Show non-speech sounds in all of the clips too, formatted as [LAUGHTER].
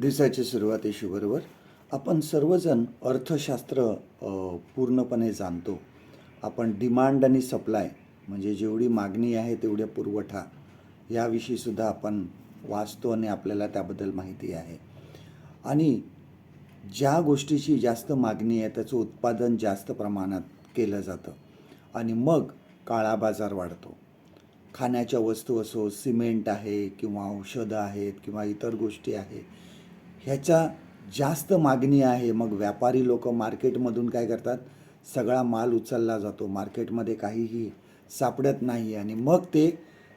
दिवसाच्या सुरुवातीशी बरोबर. आपण सर्वजण अर्थशास्त्र पूर्णपणे जाणतो. आपण डिमांड आणि सप्लाय म्हणजे जेवढी मागणी आहे तेवढ्या पुरवठा याविषयीसुद्धा आपण वाचतो आणि आपल्याला त्याबद्दल माहिती आहे. आणि ज्या गोष्टीची जास्त मागणी आहे त्याचं उत्पादन जास्त प्रमाणात केलं जातं. आणि मग काळा बाजार वाढतो. खाण्याच्या वस्तू असो सिमेंट आहे किंवा औषधं आहेत किंवा इतर गोष्टी आहे ह्याच्या जास्त मागणी आहे. मग व्यापारी लोक मार्केटमधून काय करतात? सगळा माल उचलला जातो. मार्केटमध्ये काहीही सापडत नाही. आणि मग ते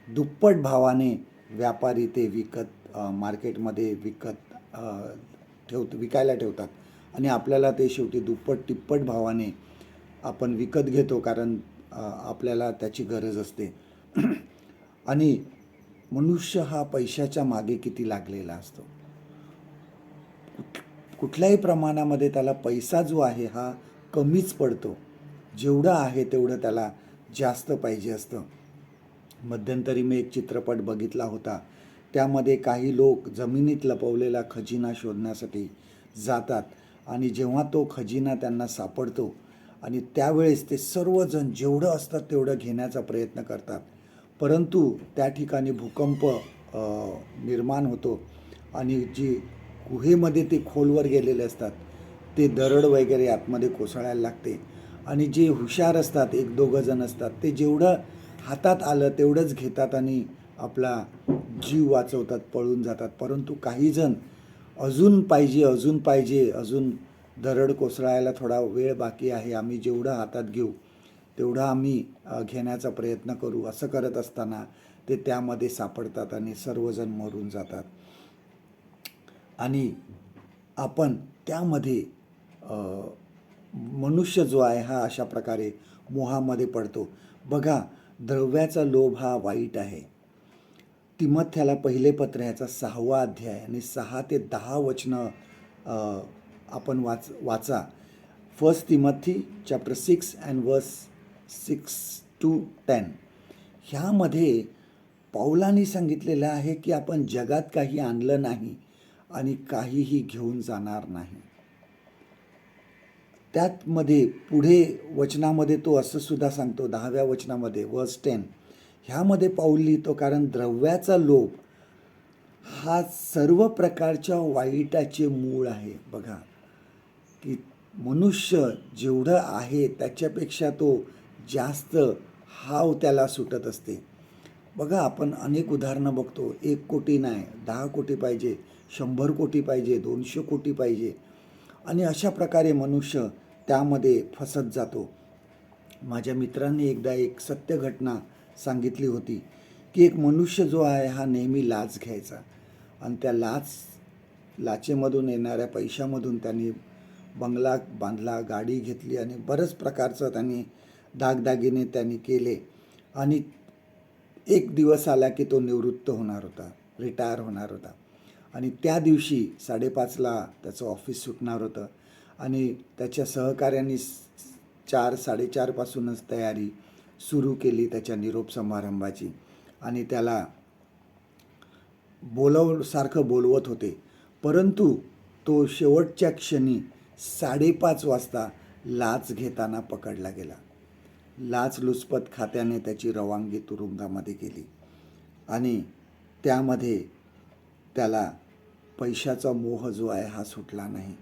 दुप्पट भावाने व्यापारी ते विकत मार्केटमध्ये विकत ठेव ठेवत विकायला ठेवतात. आणि आपल्याला ते शेवटी दुप्पट तिप्पट भावाने आपण विकत घेतो कारण आपल्याला त्याची गरज असते. [CLEARS THROAT] आणि मनुष्य हा पैशाच्या मागे किती लागलेला असतो? कुठल्याही प्रमाणामध्ये त्याला पैसा जो आहे हा कमीच पडतो. जेवढं आहे तेवढं त्याला जास्त पाहिजे असतं. मध्यंतरी मी एक चित्रपट बघितला होता. त्यामध्ये काही लोक जमिनीत लपवलेला खजिना शोधण्यासाठी जातात आणि जेव्हा तो खजिना त्यांना सापडतो आणि त्यावेळेस ते सर्वजण जेवढं असतात तेवढं घेण्याचा प्रयत्न करतात. परंतु त्या ठिकाणी भूकंप निर्माण होतो आणि जी गुहेमध्ये ते खोलवर गेलेले असतात. ते दरड वगैरे आतमध्ये कोसळायला लागते. आणि जे हुशार असतात एक दोघं जण असतात ते जेवढं हातात आलं तेवढंच घेतात आणि आपला जीव वाचवतात पळून जातात. परंतु काही जण अजून पाहिजे अजून पाहिजे अजून दरड कोसळायला थोडा वेळ बाकी आहे. आम्ही जेवढं हातात घेऊ तेवढं आम्ही घेण्याचा प्रयत्न करू. असं करत असताना ते त्यामध्ये सापडतात आणि सर्वजण मरून जातात. आणि आपण त्यामध्ये मनुष्य जो आहे हा अशा प्रकारे मोहामध्ये पडतो. बघा द्रव्याचा लोभ हा वाईट आहे. तिमथ्याला पहिले पत्र ह्याचा सहावा अध्याय आणि सहा ते दहा वचनं आपण वाच वाचा. First Timothy chapter six and verse six to ten ह्यामध्ये पाऊलांनी सांगितलेलं आहे की आपण जगात काही आणलं नाही. आणि काहीही घेऊन जाणार नाही. त्यातमध्ये पुढे वचनामध्ये तो असं सुद्धा सांगतो दहाव्या वचनामध्ये वर्स टेन ह्यामध्ये पाऊल लिहितो कारण द्रव्याचा लोभ हा सर्व प्रकारच्या वाईटाचे मूळ आहे. बघा की मनुष्य जेवढं आहे त्याच्यापेक्षा तो जास्त हाव त्याला सुटत असते. बघा आपण अनेक उदाहरणं बघतो. एक कोटी नाही दहा कोटी पाहिजे शंभर कोटी पाहिजे दोनशे कोटी पाहिजे. आणि अशा प्रकारे मनुष्य त्यामध्ये फसत जातो. माझ्या मित्रांनी एकदा एक सत्य घटना सांगितली होती की एक मनुष्य जो आहे हा नेहमी लाच घ्यायचा. आणि त्या लाच लाचेमधून येणाऱ्या पैशामधून त्यांनी बंगला बांधला गाडी घेतली आणि बरंच प्रकारचं त्यांनी दागदागिने त्यांनी केले. आणि एक दिवस आला की तो निवृत्त होणार होता रिटायर होणार होता. आणि त्या दिवशी साडेपाचला त्याचं ऑफिस सुटणार होतं आणि त्याच्या सहकाऱ्यांनी चार साडेचारपासूनच तयारी सुरू केली त्याच्या निरोप समारंभाची. आणि त्याला बोलव सारखं बोलवत होते. परंतु तो शेवटच्या क्षणी साडेपाच वाजता लाच घेताना पकडला गेला. लाचलुचपत खात्याने त्याची रवानगी तुरुंगामध्ये केली. आणि त्यामध्ये त्याला पैशाचा मोह जो आहे हा सुटला नाही.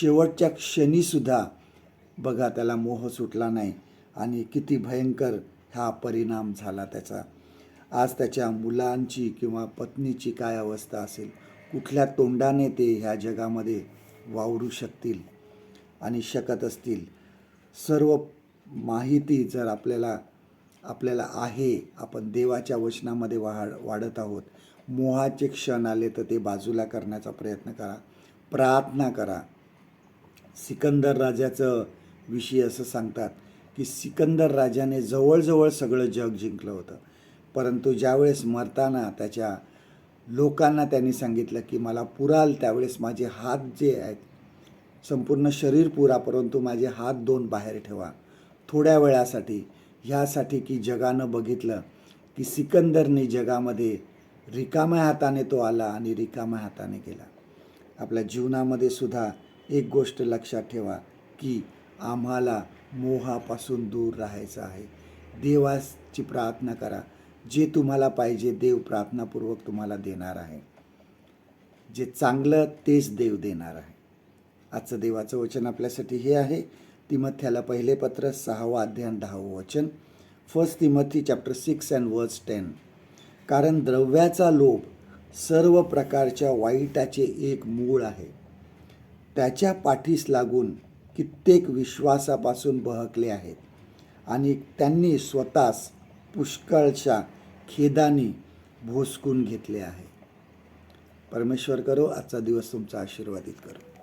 शेवटच्या क्षणीसुद्धा बघा त्याला मोह सुटला नाही. आणि किती भयंकर हा परिणाम झाला त्याचा. आज त्याच्या मुलांची किंवा पत्नीची काय अवस्था असेल कुठल्या तोंडाने ते ह्या जगामध्ये वावरू शकतील आणि शकत असतील? सर्व माहिती जर आपल्याला आपल्याला आहे आपण देवाच्या वचनामध्ये वाढ वाढत आहोत मोहाचे क्षण आले तर ते बाजूला करण्याचा प्रयत्न करा. प्रार्थना करा. सिकंदर राजाचं विषयी असं सांगतात की सिकंदर राजाने जवळजवळ सगळं जग जिंकलं होतं. परंतु ज्यावेळेस मरताना त्याच्या लोकांना त्यांनी सांगितलं की मला पुराल त्यावेळेस माझे हात जे आहेत संपूर्ण शरीर पुरा परंतु माझे हात दोन बाहेर ठेवा. थोड्या वेळासाठी ह्यासाठी की जगानं बघितलं की सिकंदरने जगामध्ये रिकाम्या हाताने तो आला आणि रिकाम्या हाताने गेला. आपल्या जीवनामध्ये सुद्धा एक गोष्ट लक्षात ठेवा की आम्हाला मोहापासून दूर राहायचं आहे. देवाची प्रार्थना करा. जे तुम्हाला पाहिजे देव प्रार्थनापूर्वक तुम्हाला देणार आहे. जे चांगलं तेच देव देणार आहे. आजचं देवाचं वचन आपल्यासाठी हे आहे. तिमथ्याला पहिले पत्र सहावा अध्याय दहावं वचन first Timothy chapter six and verse ten कारण द्रव्याचा लोभ सर्व प्रकारच्या वाईटाचे एक मूळ आहे. त्याच्या पाठीस लागून कित्येक विश्वासापासून बहकले आहेत आणि त्यांनी स्वतःस पुष्कळशा खेदानी भोसकून घेतले आहे. परमेश्वर करो आजचा दिवस तुमचा आशीर्वादित करो.